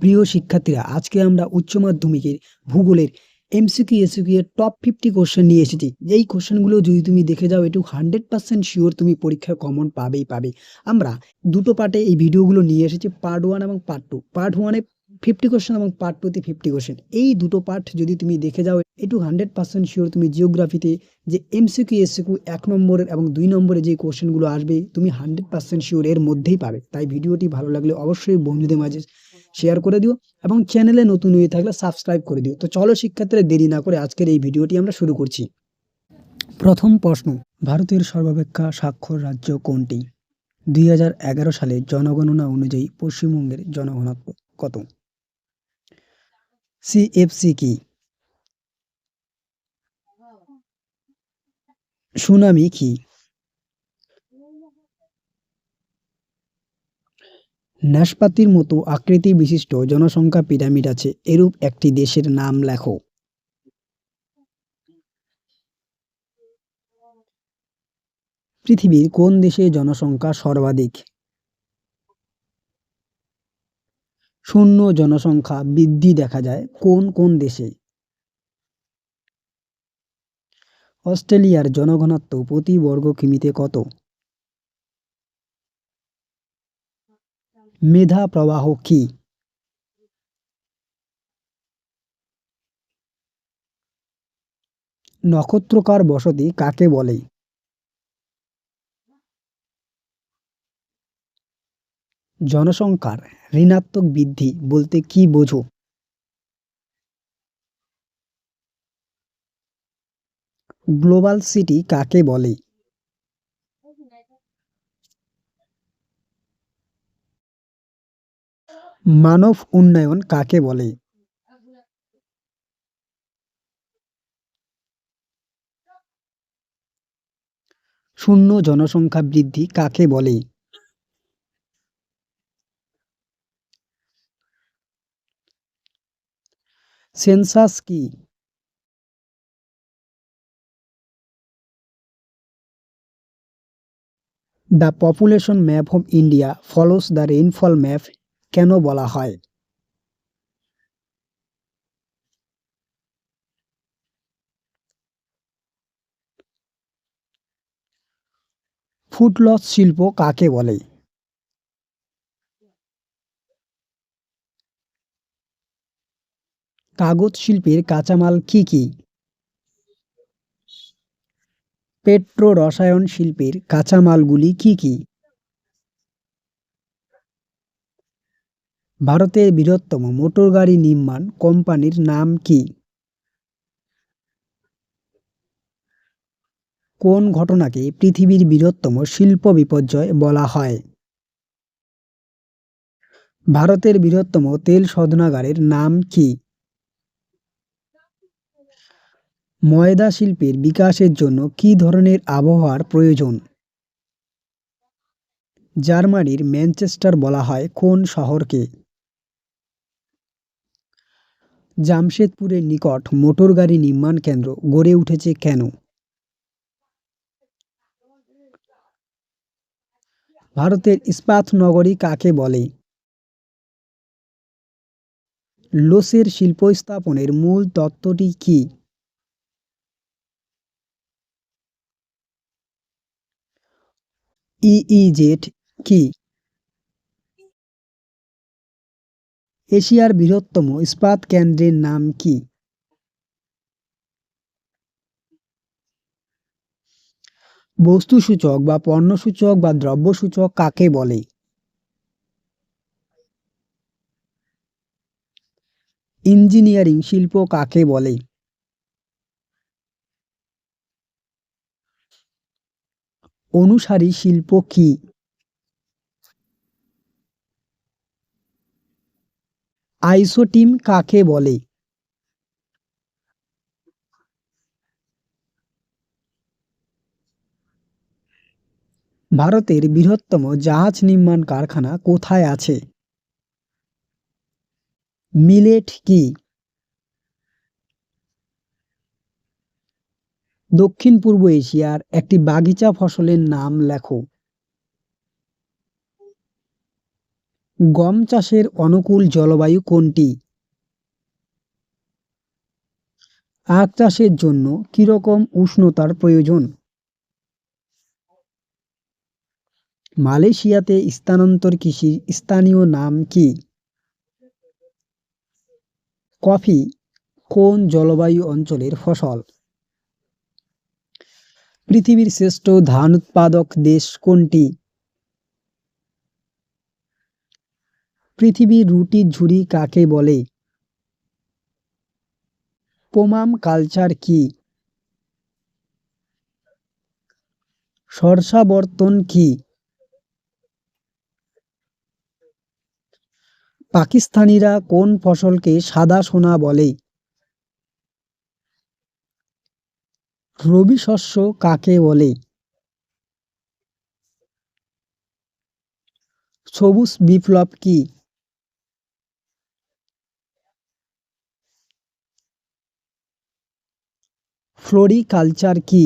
প্রিয় শিক্ষার্থীরা, আজকে আমরা উচ্চ মাধ্যমিকের ভূগোলের এমসিকিউ এসিকিউ এর টপ ফিফটি কোশ্চেন নিয়ে এসেছি। এই কোশ্চেনগুলো যদি তুমি দেখে যাও এটু হান্ড্রেড পার্সেন্ট শিওর তুমি পরীক্ষায় কমন পাবেই পাবে। আমরা দুটো পার্টে এই ভিডিওগুলো নিয়ে এসেছি পার্ট ওয়ান এবং পার্ট টু পার্ট ওয়ানে ফিফটি কোশ্চেন এবং পার্ট টুতে ফিফটি কোশ্চেন এই দুটো পার্ট যদি তুমি দেখে যাও এটু হান্ড্রেড পার্সেন্ট শিওর তুমি জিওগ্রাফিতে যে এমসিকিউ এসিকিউ এক নম্বরের এবং দুই নম্বরে যে কোশ্চেনগুলো আসবে, তুমি হান্ড্রেড পার্সেন্ট শিওর এর মধ্যেই পাবে। তাই ভিডিওটি ভালো লাগলে অবশ্যই বন্ধুদের মাঝে শেয়ার করে দিও এবং চ্যানেলে নতুন হয়ে থাকলে সাবস্ক্রাইব করে দিও। তো চলো শিক্ষার্থীরা দেরি না করে আজকের এই ভিডিওটি আমরা শুরু করছি। প্রথম প্রশ্ন, ভারতের সর্বাপেক্ষা স্বাক্ষর রাজ্য কোনটি? দুই হাজার এগারো সালে জনগণনা অনুযায়ী পশ্চিমবঙ্গের জনঘনত্ব কত? সিএফসি কি? সুনামি কি? নাশপাতির মতো আকৃতি বিশিষ্ট জনসংখ্যা পিরামিড আছে। এরূপ একটি দেশের নাম লেখো। পৃথিবীর কোন দেশে জনসংখ্যা সর্বাধিক? শূন্য জনসংখ্যা বৃদ্ধি দেখা যায় কোন কোন দেশে? অস্ট্রেলিয়ার জনঘনত্ব প্রতি বর্গ কিমিতে কত? মেধা প্রবাহ কি? নক্ষত্রকার বসতি কাকে বলে? জনসংখ্যার ঋণাত্মক বৃদ্ধি বলতে কি বোঝো? গ্লোবাল সিটি কাকে বলে? মানব উন্নয়ন কাকে বলে? শূন্য জনসংখ্যা বৃদ্ধি কাকে বলে? সেন্সাস কি? The population map of India follows the rainfall map কেন বলা হয়? ফুটলস শিল্প কাকে বলে? কাগজ শিল্পের কাঁচামাল কি কি? পেট্রো রসায়ন শিল্পের কাঁচামালগুলি কি কি? ভারতের বৃহত্তম মোটরগাড়ি নির্মাণ কোম্পানির নাম কি? কোন ঘটনাকে পৃথিবীর বৃহত্তম শিল্প বিপর্যয় বলা হয়? ভারতের বৃহত্তম তেল শোধনাগারের নাম কি? ময়দা শিল্পের বিকাশের জন্য কি ধরনের আবহাওয়ার প্রয়োজন? জার্মানির ম্যানচেস্টার বলা হয় কোন শহরকে? জামশেদপুরের নিকট মোটরগাড়ি নির্মাণ কেন্দ্র গড়ে উঠেছে কেন? ভারতের ইস্পাত নগরী কাকে বলে? লোসের শিল্প স্থাপনের মূল তত্ত্বটি কি? ইইজেড কি? এশিয়ার বৃহত্তম ইস্পাত কেন্দ্রের নাম কি? বস্তুসূচক বা পণ্যসূচক বা দ্রব্যসূচক কাকে বলে? ইঞ্জিনিয়ারিং শিল্প কাকে বলে? অনুসারী শিল্প কি? আইসোটিম কাকে বলে? ভারতের বৃহত্তম জাহাজ নির্মাণ কারখানা কোথায় আছে? মিলেট কি? দক্ষিণ পূর্ব এশিয়ার একটি বাগিচা ফসলের নাম লেখো। গম চাষের অনুকূল জলবায়ু কোনটি? আখ চাষের জন্য কি রকম উষ্ণতার প্রয়োজন? মালয়েশিয়াতে স্থানান্তর কৃষির স্থানীয় নাম কি? কফি কোন জলবায়ু অঞ্চলের ফসল? পৃথিবীর শ্রেষ্ঠ ধান উৎপাদক দেশ কোনটি? পৃথিবীর রুটির ঝুড়ি কাকে বলে? পোমাম কালচার কি? সরসাবর্তন কি? পাকিস্তানিরা কোন ফসলকে সাদা সোনা বলে? রবি শস্য কাকে বলে? সবুজ বিপ্লব কি? ফ্লোরিকালচার কি?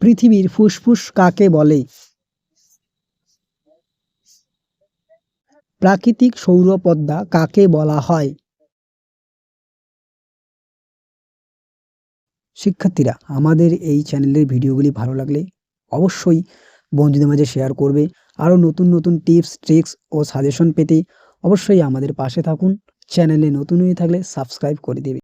পৃথিবীর ফুসফুস কাকে বলে? প্রাকৃতিক সৌরপদ্মা কাকে বলা হয়? শিক্ষার্থীরা, আমাদের এই চ্যানেলের ভিডিওগুলি ভালো লাগলে অবশ্যই বন্ধুদের মাঝে শেয়ার করবে। আরও নতুন নতুন টিপস, ট্রিক্স ও সাজেশন পেতে অবশ্যই আমাদের পাশে থাকুন। চ্যানেলে নতুন হয়ে থাকলে সাবস্ক্রাইব করে দেবে।